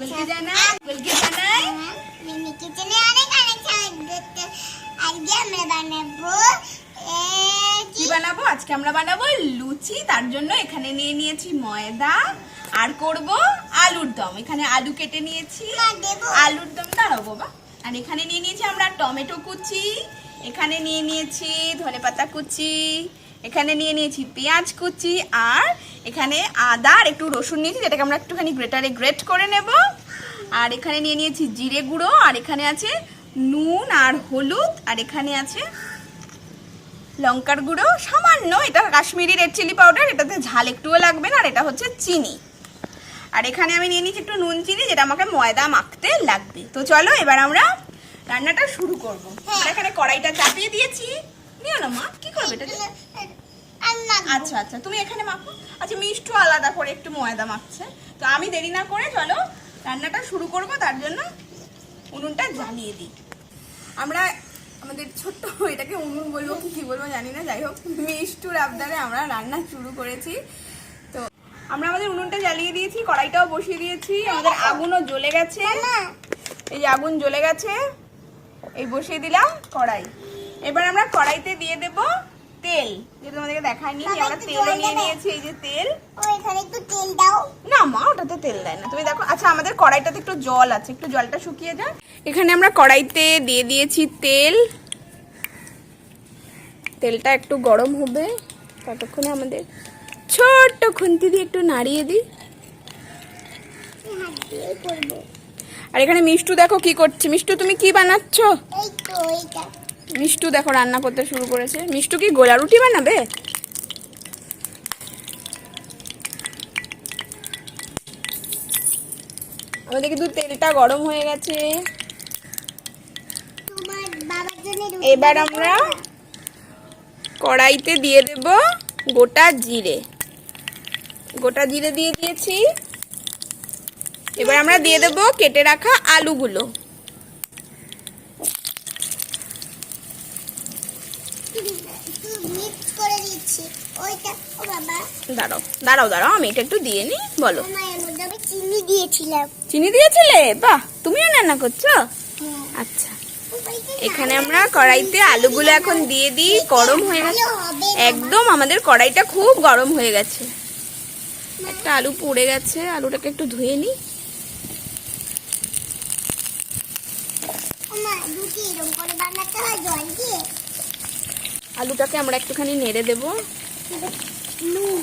বলকে কি বানাবো? আজকে আমরা বানাবো লুচি, তার জন্য এখানে নিয়ে নিয়েছি ময়দা। আর করব আলুর দম। এখানে আলু কেটে নিয়েছি। আলুর দম দাঁড়াও বাবা। আর এখানে নিয়ে নিয়েছি আমরা টমেটো কুচি, এখানে নিয়ে নিয়েছি ধনেপাতা কুচি, এখানে নিয়ে নিয়েছি পেঁয়াজ কুচি, আর এখানে আদা আর একটু রসুন নিয়েছি যেটাকে আমরা একটুখানি গ্রেটারে গ্রেট করে নেব। আর এখানে নিয়ে নিয়েছি জিরে গুঁড়ো আর এখানে আছে নুন আর হলুদ আর এখানে আছে লঙ্কার গুঁড়ো। সামান্য এটা কাশ্মীরি রেড চিলি পাউডার এটাতে ঝাল একটুও লাগবে না আর এটা হচ্ছে চিনি। আর এখানে আমি নিয়ে নিচ্ছি একটু নুন চিনি যেটা আমাকে ময়দা মাখতে লাগবে। তো চলো এবার আমরা রান্নাটা শুরু করব। আমরা এখানে কড়াইটা চাপিয়ে দিয়েছি। নিও না মা কি করবে এটা। আচ্ছা আচ্ছা তুমি এখানে মাখো। আচ্ছা মিষ্টু আলাদা করে একটু ময়দা মাখছে। তো আমি দেরি না করে চলো রান্নাটা শুরু করব তার জন্য উনুনটা জ্বালিয়ে দিই। আমরা আমাদের ছোট্ট এটাকে উনুন বলব কি কি বলব জানি না যাই হোক মিষ্টুর আবদারে আমরা রান্না শুরু করেছি। তো আমরা আমাদের উনুনটা জ্বালিয়ে দিয়েছি কড়াইটাও বসিয়ে দিয়েছি আমাদের আগুনও জ্বলে গেছে। এই যে আগুন জ্বলে গেছে এই বসিয়ে দিলাম কড়াই। এবার আমরা কড়াইতে দিয়ে দেব তেল। যেটা তোমাদেরকে দেখাইনি আমরা তেলও জল নিয়ে নিয়েছি এই যে তেল। ও এখানে একটু তেল দাও। না মা ওটাতে তেল দেয় না। তুমি দেখো আচ্ছা আমাদের কড়াইটাতে একটু জল আছে একটু জলটা শুকিয়ে এখানে আমরা কড়াইতে দিয়ে দিয়েছি তেল। তেলটা একটু গরম হবে ততক্ষণে আমাদের ছোট্ট খুন্তি দিয়ে একটু নাড়িয়ে দিই। আর এখানে মিষ্টু দেখো কি করছে। মিষ্টু তুমি কি বানাচ্ছ? এই তো এইটা। মিষ্টু দেখো রান্না করতে শুরু করেছে। মিষ্টু কি গোলা রুটি বানাবে? আমাদের কিন্তু তেলটা গরম হয়ে গেছে। এবার আমরা কড়াইতে দিয়ে দেব গোটা জিরে। গোটা জিরে দিয়ে দিয়েছি। এবার আমরা দিয়ে দেব কেটে রাখা আলুগুলো একটু মিক্স করে দিচ্ছি ওইটা ও বাবা দাঁড়াও দাঁড়াও দাঁড়াও আমি এটা একটু দিয়ে নিই বলো। চিনি দিয়েছিলাম। চিনি দিয়েছিলে? বাহ তুমিও রান্না করছ? হ্যাঁ। আচ্ছা। এখানে আমরা কড়াইতে আলুগুলো এখন দিয়ে দিই গরম হয়ে গেছে। একদম আমাদের কড়াইটা খুব গরম হয়ে গেছে। একটা আলু পুড়ে গেছে আলুটাকে একটু ধুয়ে নিই। আলুটাকে আমরা একটুখানি নেড়ে দেব। নুন।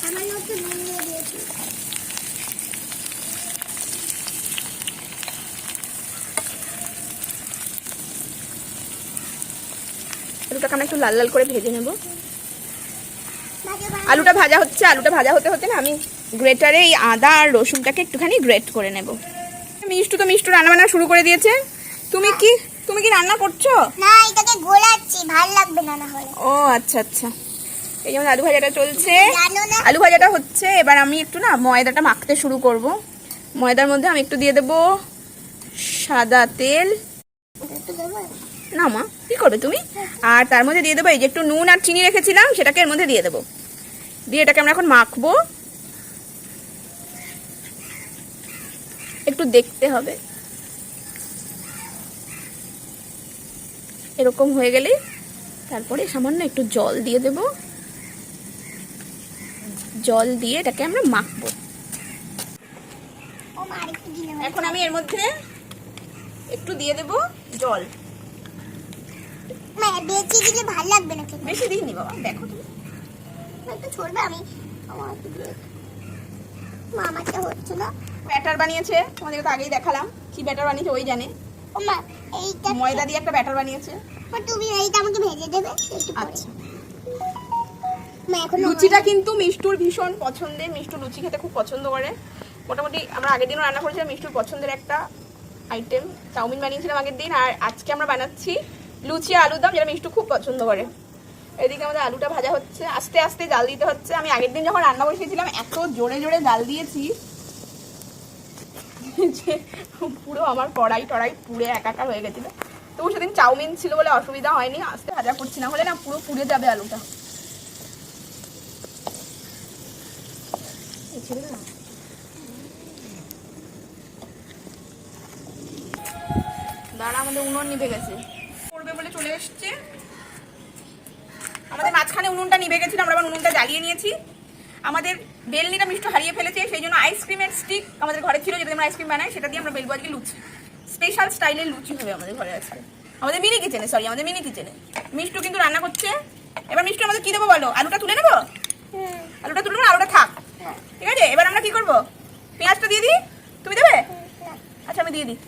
সামান্য একটু নুন দিয়ে দিয়েছি। আলুটাকে আমরা একটু লাল লাল করে ভেজে নেব। আলুটা ভাজা হচ্ছে আলুটা ভাজা হতে হতে না আমি গ্রেটারে এই আদা আর রসুনটাকে একটুখানি গ্রেট করে নেব। মিষ্টু তো মিষ্টু রান্নাবান্না শুরু করে দিয়েছে। তুমি কি তুমি কি রান্না করছ? না এটাকে গোলাচ্ছি ভালো লাগবে না না হলে। ও আচ্ছা আচ্ছা। এই যেমন আলু ভাজাটা চলছে। আলু ভাজাটা হচ্ছে এবার আমি একটু না ময়দাটা মাখতে শুরু করব। ময়দার মধ্যে আমি একটু দিয়ে দেব সাদা তেল। না মা কি করবে তুমি? আর তার মধ্যে দিয়ে দেবো এই যে একটু নুন আর চিনি রেখেছিলাম সেটাকে এর মধ্যে দিয়ে দেবো। দিয়ে এটাকে আমরা এখন মাখবো। একটু দেখতে হবে। এরকম হয়ে গেলে তারপরে সামান্য একটু জল দিয়ে দেব। জল দিয়ে এটাকে আমরা মাখবো। এখন আমি এর মধ্যে একটু দিয়ে দেব জল। মা বেঁচে দিলে ভালো লাগবে না বেশি দিইনি বাবা দেখো তুমি। একটু ছড়বে আমি। ব্যাটার বানিয়েছে তোমাদেরকে তো আগেই দেখালাম। কি ব্যাটার বানিয়েছে ওই জানে। এইটা ময়দা দিয়ে একটা ব্যাটার বানিয়েছে। তুমি এইটা আমাকে ভেজে দেবে একটু আচ্ছা। লুচিটা কিন্তু মিষ্টুর ভীষণ পছন্দের মিষ্টু লুচি খেতে খুব পছন্দ করে। মোটামুটি আমরা আগের দিনও রান্না করেছিলাম মিষ্টুর পছন্দের একটা আইটেম চাউমিন বানিয়েছিলাম আগের দিন আর আজকে আমরা বানাচ্ছি লুচি আলুর দম যেটা মিষ্টু খুব পছন্দ করে। এদিকে আমাদের আলুটা ভাজা হচ্ছে আস্তে আস্তে জাল দিতে হচ্ছে। আমি আগের দিন যখন রান্না বসিয়েছিলাম এত জোরে জোরে জাল দিয়েছি যে পুরো আমার কড়াই টড়াই পুড়ে একাকার হয়ে গেছিল। তবু সেদিন চাউমিন ছিল বলে অসুবিধা হয়নি আস্তে ভাজা করছি, না হলে না পুরো পুড়ে যাবে আলুটা। দাঁড়া, আমাদের উনুন নিভে গেছে। বলে চলে আমাদের মাঝখানে উনুনটা নিভে গেছিল, আমরা আবার উনুনটা জ্বালিয়ে নিয়েছি। আমাদের বেলনিটা মিষ্টি হারিয়ে ফেলেছে, সেই জন্য আইসক্রিমের স্টিক আমাদের ঘরে ছিল যেটা আমরা আইসক্রিম বানাই, সেটা দিয়ে আমরা বেলবো আজকে লুচি। স্পেশাল স্টাইলের লুচি হবে আমাদের ঘরে আজকে। আমাদের মিনি কিচেনে সরি আমাদের মিনি কিচেনে মিষ্টু কিন্তু রান্না করছে। এবার মিষ্টি, আমাদের কি দেবো বলো? আলুটা তুলে নেব? আলুটা তুলে না আলুটা থাক। ঠিক আছে? এবার আমরা কি করব? পেঁয়াজটা দিয়ে দিই? তুমি দেবে? আচ্ছা আমি দিয়ে দিই।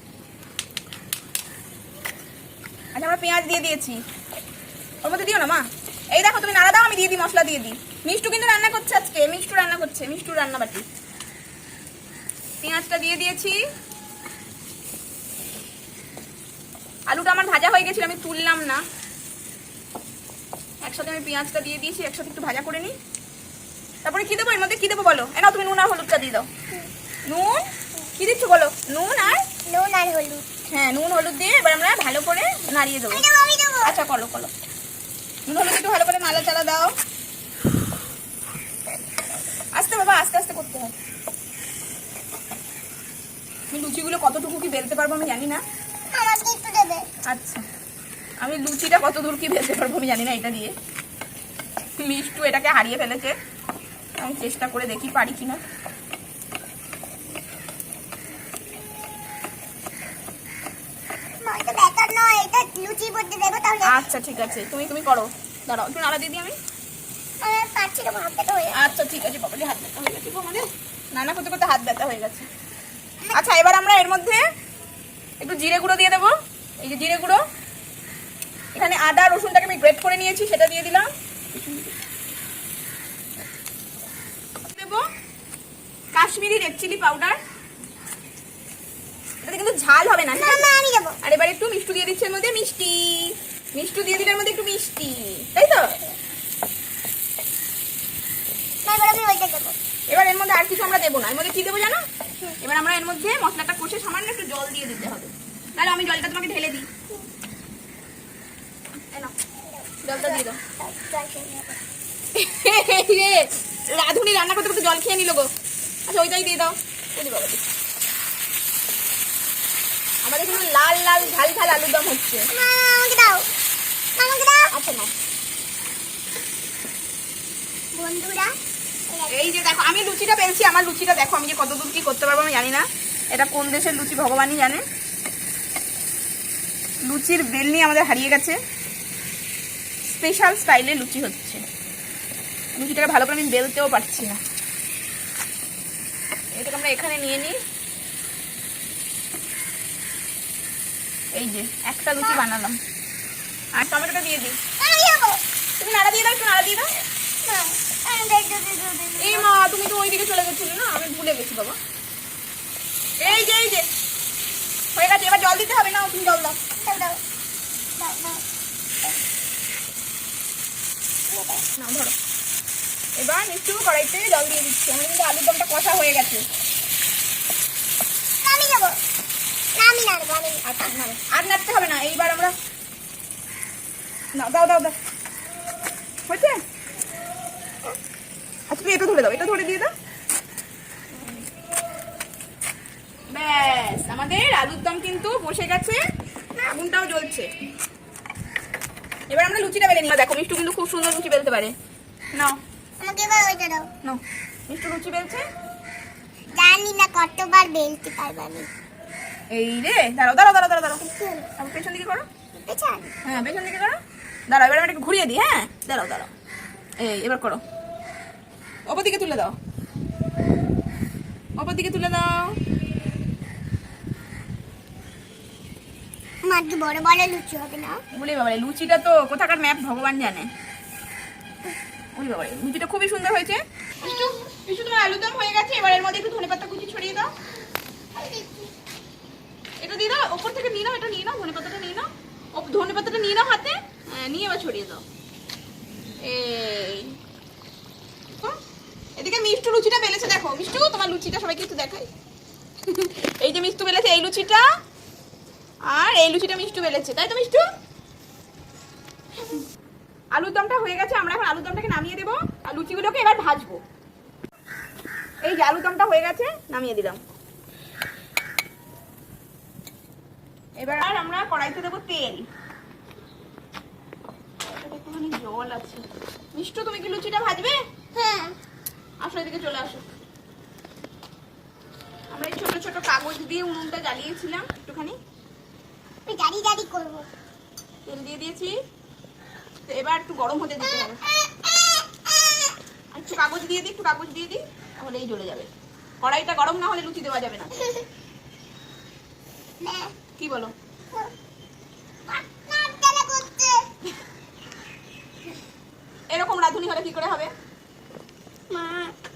আচ্ছা আমরা পেঁয়াজ দিয়ে দিয়েছি। ওর মধ্যে দিও না, মা? এই দেখো, তুমি নাড়া দাও, আমি দিয়ে দিই, মশলা দিয়ে দিই। মিষ্টু কিন্তু রান্না করছে আজকে মিষ্টু রান্না করছে মিষ্টু রান্না বাটি। পেঁয়াজটা দিয়ে দিয়েছি। আলুটা আমার ভাজা হয়ে গেছিল আমি তুললাম না। একসাথে আমি পেঁয়াজটা দিয়ে দিয়েছি একসাথে একটু ভাজা করে নিই তারপরে কি দেবো এর মধ্যে? কি দেবো বলো? এ নাও তুমি নুন আর হলুদটা দিয়ে দাও। নুন? কি দিচ্ছ বলো? নুন আর? নুন আর হলুদ। হ্যাঁ নুন হলুদ দিয়ে এবার আমরা ভালো করে নাড়িয়ে দেবো। আচ্ছা করো করো। নুন হলুদ একটু ভালো করে নাড়া চালা দাও। বাবা আস্তে আস্তে করতে হবে। আমি লুচিগুলো কতটুকু কি বেলতে পারব আমি জানি না। আচ্ছা। আমি লুচিটা কত দূর কি বেলতে পারব আমি জানি না এটা দিয়ে। মিষ্টু এটাকে হারিয়ে ফেলেছে। আমি চেষ্টা করে দেখি পারি কিনা। আচ্ছা ঠিক আছে। তুমি তুমি করো। দাঁড়াও একটু নাড়া দিয়ে দিই আমি আমি পারছি না হাত ব্যথা হয়ে আচ্ছা ঠিক আছে বাবালি হাত ব্যথা হয়ে গেছে গো নানা করতে করতে হাত ব্যথা হয়ে গেছে। আচ্ছা এবার আমরা এর মধ্যে একটু জিরে গুঁড়ো দিয়ে দেবো। এই যে জিরে গুঁড়ো এখানে আদা রসুনটাকে আমি গ্রেট করে নিয়েছি সেটা দিয়ে দিলাম। দেবো কাশ্মীরি রেড চিলি পাউডার। এটাতে কিন্তু ঝাল হবে না না আমি দেবো। আর এবার একটু মিষ্টি দিয়ে দিচ্ছে এর মধ্যে মিষ্টি। মিষ্টি দিয়ে দিলে এর মধ্যে একটু মিষ্টি তাই তো? এবার আমি ওইটা দেবো। এবার এর মধ্যে আর কিছু আমরা দেবো না। এর মধ্যে কি দেবো জানো? এবার আমরা এর মধ্যে মশলাটা কষে সামান্য একটু জল দিয়ে দিতে হবে। তাহলে আমি জলটা তোমাকে ঢেলে দিই। জলটা দিয়ে দাও। রাঁধুনি রান্না করতে করতে জল খেয়ে নিল গো। আচ্ছা ওইটাই দিয়ে দাও। বাবা আমাদের কিন্তু লাল লাল ঝাল ঝাল আলুর দম হচ্ছে। আচ্ছা না বন্ধুরা এই যে দেখো আমি লুচিটা পেয়েছি আমার লুচিটা দেখো আমি যে কত দূর কি করতে পারব আমি জানি না। এটা কোন দেশের লুচি ভগবানই জানে। লুচির বেলনি আমাদের হারিয়ে গেছে। স্পেশাল স্টাইলে লুচি হচ্ছে। লুচিটাকে ভালো করে আমি বেলতেও পারছি না। এটাকে আমরা এখানে নিয়ে নিই। এই যে একটা লুচি বানালাম। আর টমেটোটা দিয়ে দিই। তুমি নাড়া দিয়ে দাও একটু নাড়া দিয়ে দাও। আমি এই মা তুমি তো ওইদিকে চলে গেছিলে না? আমি ভুলে গেছি বাবা। এই যে এই যে। হয়ে গেছে এবার জল দিতে হবে না তুমি জল দাও। না ধরো। এবার একটু কড়াইতে জল দিয়ে দিচ্ছি। আমার কিন্তু আলুর দমটা কষা হয়ে গেছে। আমি যাব না আমি নাড়বো। আমি আর নাড়তে হবে না। এইবার আমরা না দাও দাও দাও। হয়েছে? আচ্ছা তুমি এটা ধরে দাও এটা ধরে দিয়ে দাও। ব্যাস আমাদের আলুর দম কিন্তু বসে গেছে। আগুনটাও জ্বলছে। এবার আমরা লুচিটা বেলে নিই দেখো মিষ্টু কিন্তু খুব সুন্দর লুচি বেলতে পারে। নাও। আমাকে এবার ওইটা দাও। নাও। মিষ্টু লুচি বেলছে? জানি না কতবার বেলতে পারব আমি। এই রে দাঁড়াও দাঁড়াও দাঁড়াও দাঁড়াও দাঁড়াও। আবার পেছন দিকে করো। পেছান? হ্যাঁ পেছন দিকে করো। দাঁড়াও এবার আমি একটু ঘুরিয়ে দিই হ্যাঁ? দাঁড়াও দাঁড়াও। এই এবার করো। ওপর দিকে তুলে দাও। ওপর দিকে তুলে দাও। বড় বড় লুচি হবে না। বলি বাবারে লুচিটা তো কোথাকার ম্যাপ ভগবান জানে। ওই বাবারে লুচিটা খুবই সুন্দর হয়েছে। একটু একটু তোমার আলুদম হয়ে গেছে? এবার এর মধ্যে একটু ধনেপাতা কুচি ছড়িয়ে দাও। এটা দিয়ে দাও ওপর থেকে নিয়ে নাও এটা নিয়ে নাও ধনেপাতাটা নিয়ে নাও। ও- ধনেপাতাটা নিয়ে নাও হাতে। হ্যাঁ, নিয়ে এবার ছড়িয়ে দাও। এই। এদিকে মিষ্টু লুচিটা বেলেছে দেখো। মিষ্টু, তোমার লুচিটা সবাইকে একটু দেখাই। এই যে মিষ্টু বেলেছে এই লুচিটা, আর এই লুচিটা মিষ্টু বেলেছে তাই তো মিষ্টু? আলুর দমটা হয়ে গেছে, আমরা এখন আলুর দমটাকে নামিয়ে দেবো, আর লুচিগুলোকে এবার ভাজবো। এই যে আলুর দমটা হয়ে গেছে, নামিয়ে দিলাম। এবার আর আমরা কড়াইতে দেবো তেল। জল আছে। মিষ্টু, তুমি কি লুচিটা ভাজবে? হ্যাঁ। আসো এদিকে চলে আসো। আমরা এই ছোট ছোট কাগজ দিয়ে উনুনটা জ্বালিয়েছিলাম একটুখানি। দাঁড়ি দাঁড়ি করব। তেল দিয়ে দিয়েছি। তো এবার একটু গরম হতে দিতে হবে। একটু কাগজ দিয়ে দিই একটু কাগজ দিয়ে দিই তাহলেই জ্বলে যাবে। কড়াইটা গরম না হলে লুচি দেওয়া যাবে না। কি বলো? এরকম রাঁধুনি হলে কি করে হবে?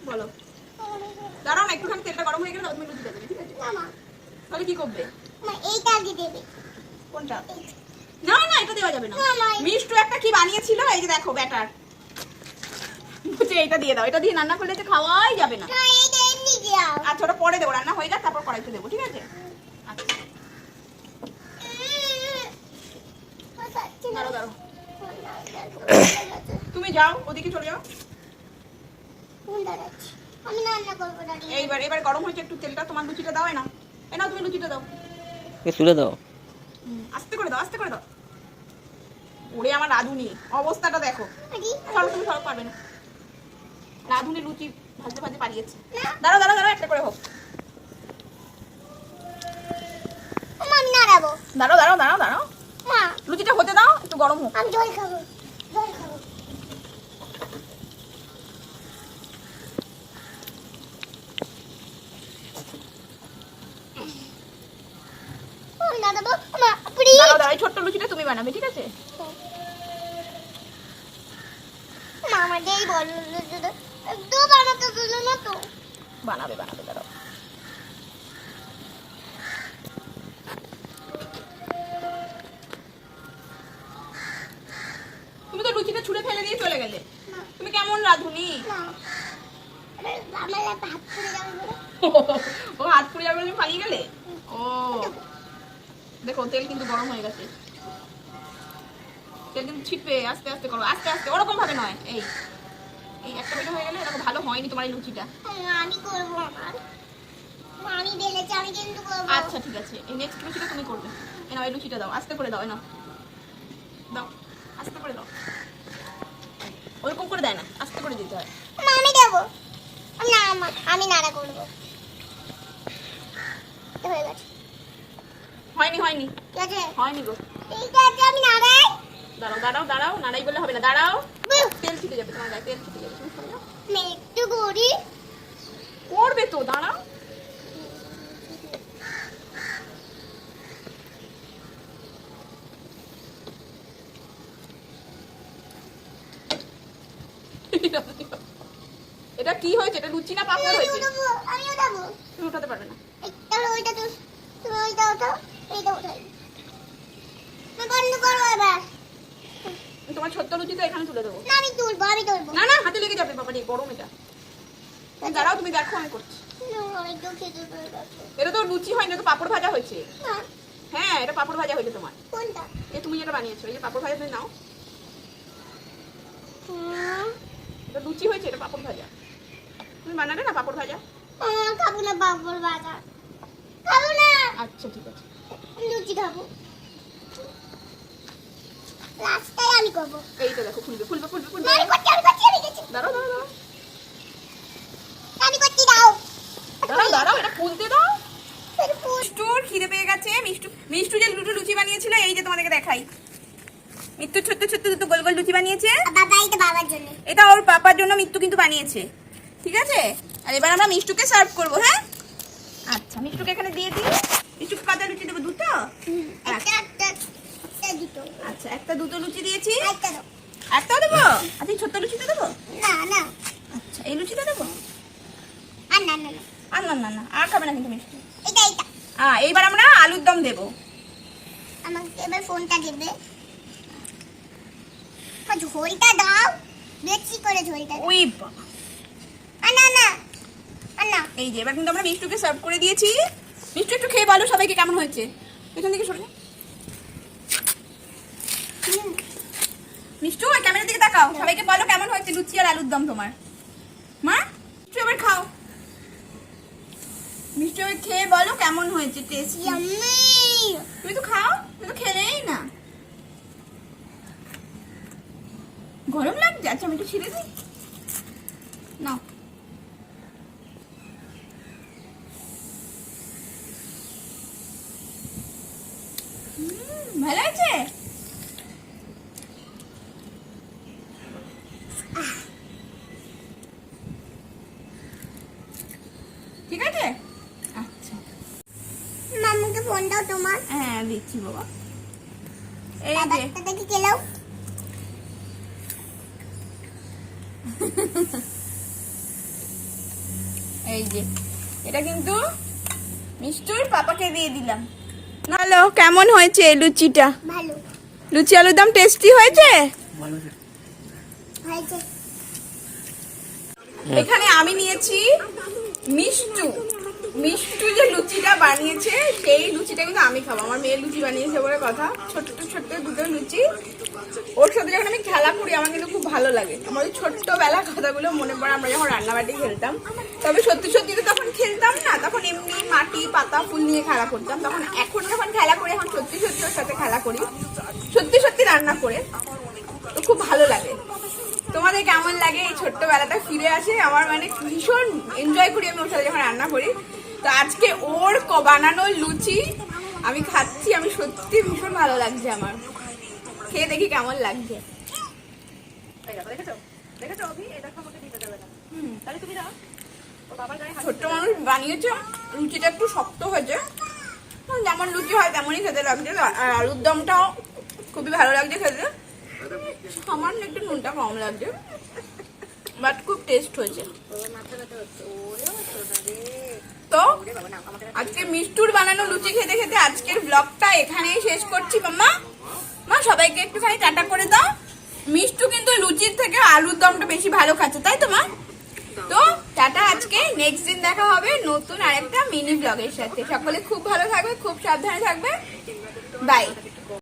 বলো দাঁড়াও না একটুখানি তেলটা গরম হয়ে গেলে তুমি লুচি দেবে ঠিক আছে তাহলে কি করবে এইটা আগে দেবে কোনটা না না এটা দেওয়া যাবে না। মিষ্টু একটা কি বানিয়েছিল এই যে দেখো ব্যাটার বলছে এটা দিয়ে দাও এটা দিয়ে রান্না করলে তো খাওয়াই যাবে না আচ্ছা ওটা পরে দেবো রান্না হয়ে যাক তারপর কড়াইতে দেবো ঠিক আছে আচ্ছা তুমি যাও ওদিকে চলে যাও আমি রান্না করব দাঁড়ি এইবার এবার গরম হয়েছে একটু তেলটা তোমার লুচিটা দাও না এ নাও তুমি লুচিটা দাও। এ তুলে দাও। আস্তে করে দাও আস্তে করে দাও। ওরে আমার রাঁধুনি অবস্থাটা দেখো। সরো তুমি সরো পারবে না। রাঁধুনি লুচি ভাজতে ভাজতে পারিয়েছে না। দাঁড়াও দাঁড়াও দাঁড়াও একটা করে হোক। মা, আমি নাড়াবো। দাঁড়াও দাঁড়াও দাঁড়াও দাঁড়াও। মা। লুচিটা হতে দাও একটু গরম হোক। আমি জল খাব আমি নাড়াবো মা প্লিজ দাঁড়াও দাঁড়াও এই ছোট্ট লুচিটা তুমি বানাবে ঠিক আছে? মা আমাকে এই বানাতে দিল না তো। বানাবে বানাবে দাঁড়াও। তুমি তো লুচিটা ছুঁড়ে ফেলে দিয়ে চলে গেলে। তুমি কেমন রাঁধুনি? ও হাত পুড়ে যাবে পালিয়ে গেলে? ও। দেখো তেল কিন্তু গরম হয়ে গেছে। তেল কিন্তু ছিটবে আস্তে আস্তে করো আস্তে আস্তে ওরকম ভাবে নয়। এই এই একটা বেটা হয়ে গেলে এরকম ভালো হয়নি তোমার এই লুচিটা। আমি করব আমার আমি বেলেছি আমি কিন্তু করব। আচ্ছা ঠিক আছে। এই নেক্সট লুচিটা তুমি করবে। এ নাও এই লুচিটা দাও আস্তে করে দাও এ নাও। দাও আস্তে করে দাও। ওরকম করে দেয় না আস্তে করে দিতে হয়। আমি দেবো। না মা, আমি নাড়া করব। তো হয়ে গেছে। হয়নি হয়নি। ঠিক আছে? হয়নি গো। ঠিক আছে আমি নাড়াই। দাঁড়াও দাঁড়াও দাঁড়াও নাড়াই বলে হবে না। দাঁড়াও। তেল ছিটে যাবে তোমার গায়ে তেল ছিটে যাবে তুমি সরে যাও আমি একটু করি করবে তো দাঁড়াও। এটা কি হয়েছে? এটা লুচি না পাপড় হয়েছে? আমিও দেবো তুমি উঠাতে পারবে না। তাহলে ওইটা তুমি ওইটা ওঠাও এইটা ওঠাই না বন্ধ করব এবার তোমার তো এখানে তুলে দেবো। না আমি তুলবো আমি তুলবো। না না হাতে লেগে যাবে বাবা রে গরম এটা। দাঁড়াও তুমি দেখো আমি করছি। এটা তো লুচি হয়নি তো পাপড় ভাজা হয়েছে। হ্যাঁ এটা পাপড় ভাজা হয়েছে তোমার। কোনটা? এ তুমি যেটা বানিয়েছো এই যে পাপড় ভাজা তুমি নাও। এটা লুচি হয়েছে এটা পাপড় ভাজা। তুমি বানালে না পাপড় ভাজা? খাব না পাপড় ভাজা। খাব না। আচ্ছা ঠিক আছে। লুচি খাব। লাস্টটাই আমি করব। এই তো দেখো ফুলবে ফুলবে ফুলবে ফুলবে আমি করছি আমি করছি আমি করছি দাঁড়াও দাঁড়াও দাঁড়াও। আমি করছি দাও। দাঁড়াও দাঁড়াও এটা ফুলতে দাও। মিষ্টুর খিদে পেয়ে গেছে। মিষ্টু মিষ্টু যে দুটো লুচি বানিয়েছিল এই যে তোমাদেরকে দেখাই। মিত্তু ছোট্ট ছোট্ট দুটো গোল গোল লুচি বানিয়েছে। বাবা এটা বাবার জন্য। এটা ওর পাপার জন্য মিত্তু কিন্তু বানিয়েছে। ঠিক আছে? আর এবার আমরা মিষ্টুকে সার্ভ করব হ্যাঁ? আচ্ছা মিষ্টুকে এখানে দিয়ে দিই। মিষ্টুকে কটা লুচি দেবো দুটো? একটা। দুটো। আচ্ছা একটা দুটো লুচি দিয়েছি। একটা দেবো? আচ্ছা ছোট্ট লুচিটা দেবো? না না। আচ্ছা এই লুচিটা দেবো? আর না না না। আর না না না আর খাবে না কিন্তু মিষ্টি। এটা এটা। হ্যাঁ এইবার আমরা আলুর দম দেবো। আমাকে এবার ফোনটা দেবে। ঝোলটা দাও। বেশি করে ঝোলটা। ওই বাবা। না না। না। এই যে এবার কিন্তু আমরা মিষ্টুকে সার্ভ করে দিয়েছি। মিষ্টু একটু খেয়ে বলো সবাইকে কেমন হয়েছে। পেছন দিকে সরে যা। হুম, মিষ্টু ওই ক্যামেরার দিকে তাকাও সবাইকে বলো কেমন হয়েছে লুচি আর আলুর দম তোমার? মা একটু এবার খাও। মিষ্টি খেয়ে বলো কেমন হয়েছে টেস্ট তুমি তো খাও তুমি তো খেলেই না। গরম লাগছে? আচ্ছা আমি একটু ছিঁড়ে দিই। নাও হুম, ভালো আছে ঠিক আছে আচ্ছা মামাকে ফোন দাও তোমার হ্যাঁ দিচ্ছি বাবা। এই যে। এই যে। এটা কিন্তু মিষ্টুর পাপাকে দিয়ে দিলাম। হ্যালো কেমন হয়েছে লুচিটা? ভালো। লুচি আলুর দম টেস্টি হয়েছে? হয়েছে। এখানে আমি নিয়েছি মিষ্টু। মিষ্টু যে লুচিটা বানিয়েছে, সেই লুচিটা কিন্তু আমি খাব। আমার মেয়ে লুচি বানিয়েছে বলে কথা। ছোট্ট ছোট্ট দুটো লুচি। ওর সাথে যখন আমি খেলা করি, আমার কিন্তু খুব ভালো লাগে। আমার ওই ছোট্টবেলা কথাগুলো মনে পড়ে, আমরা যখন রান্নাবাটি খেলতাম। তবে সত্যি সত্যি তো তখন খেলতাম না। তখন এমনি মাটি, পাতা, ফুল নিয়ে খেলা করতাম। তখন এখন যখন খেলা করি, এখন সত্যি সত্যি ওর সাথে খেলা করি। সত্যি সত্যি রান্না করে। তো খুব ভালো লাগে। তোমাদের কেমন লাগে? এই ছোট্টবেলাটা ফিরে আসে। আমার মানে ভীষণ এনজয় করি আমি ওর সাথে যখন রান্না করি। তো আজকে ওর ক- বানানো লুচি আমি খাচ্ছি আমি সত্যি ভীষণ ভালো লাগছে আমার। খেয়ে দেখি কেমন লাগছে। ছোট্ট মানুষ বানিয়েছে লুচিটা একটু শক্ত হয়েছে। যেমন লুচি হয় তেমনই খেতে লাগছে। আর আলুর দমটাও খুবই ভালো লাগছে খেতে। সামান্য একটু নুনটা কম লাগছে বাট খুব টেস্ট হয়েছে। তো আজকে মিষ্টুর বানানো লুচি খেতে খেতে আজকের ব্লগটা এখানেই শেষ করছি, মাম্মা। মা, সবাইকে একটুখানি টাটা করে দাও। মিষ্টু কিন্তু লুচির থেকে আলুর দমটা বেশি ভালো খাচ্ছে, তাই তো, মা? তো টাটা আজকে নেক্সট দিন দেখা হবে নতুন আরেকটা মিনি ব্লগের সাথে। সকলে খুব ভালো থাকবে, খুব সাবধানে থাকবে। বাই